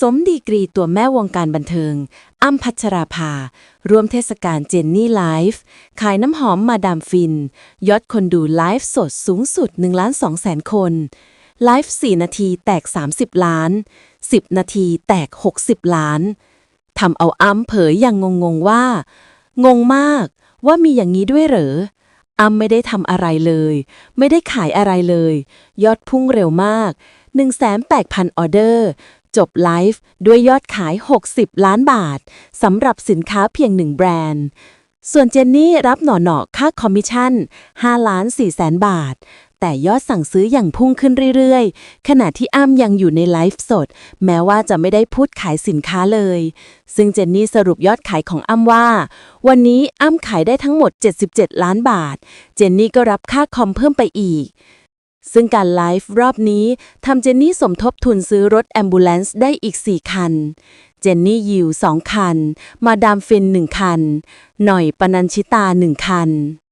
สมดีกรีตัวแม่วงการบันเทิง อ้ำพัชราภา ร่วมเทศกาลเจนนี่ไลฟ์ขายน้ำหอมมาดามฟิน ยอดคนดูไลฟ์สดสูงสุด1ล้าน2แสนคน ไลฟ์ 4 นาทีแตก 30 ล้าน 10 นาทีแตก 60 ล้าน ทำเอาอ้ำเผยอย่างงงๆว่า งงมากว่ามีอย่างนี้ด้วยเหรออ้ำไม่ได้ทำอะไรเลย ไม่ได้ขายอะไรเลย ยอดพุ่งเร็วมาก1 8 0 0 0 ออเดอร์ จบไลฟ์ด้วยยอดขาย 60 ล้านบาทสำหรับสินค้าเพียงหนึ่งแบรนด์ ส่วนเจนนี่รับหน่อๆค่าคอมมิชชั่น5ล้าน4แสนบาท แต่ยอดสั่งซื้ออย่างพุ่งขึ้นเรื่อยๆ ขณะที่อ้ำยังอยู่ในไลฟ์สด แม้ว่าจะไม่ได้พูดขายสินค้าเลย ซึ่งเจนนี่สรุปยอดขายของอ้ำว่า วันนี้อ้ำขายได้ทั้งหมด 77 ล้านบาท เจนนี่ก็รับค่าคอมเพิ่มไปอีก ซึ่งการไลฟ์รอบนี้ทำเจนนี่สมทบทุนซื้อรถแอมบูเลนซ์ได้อีก 4 คัน เจนนี่ยิว 2 คัน มาดามฟิน 1 คัน หน่อยปนัญชิตา 1 คัน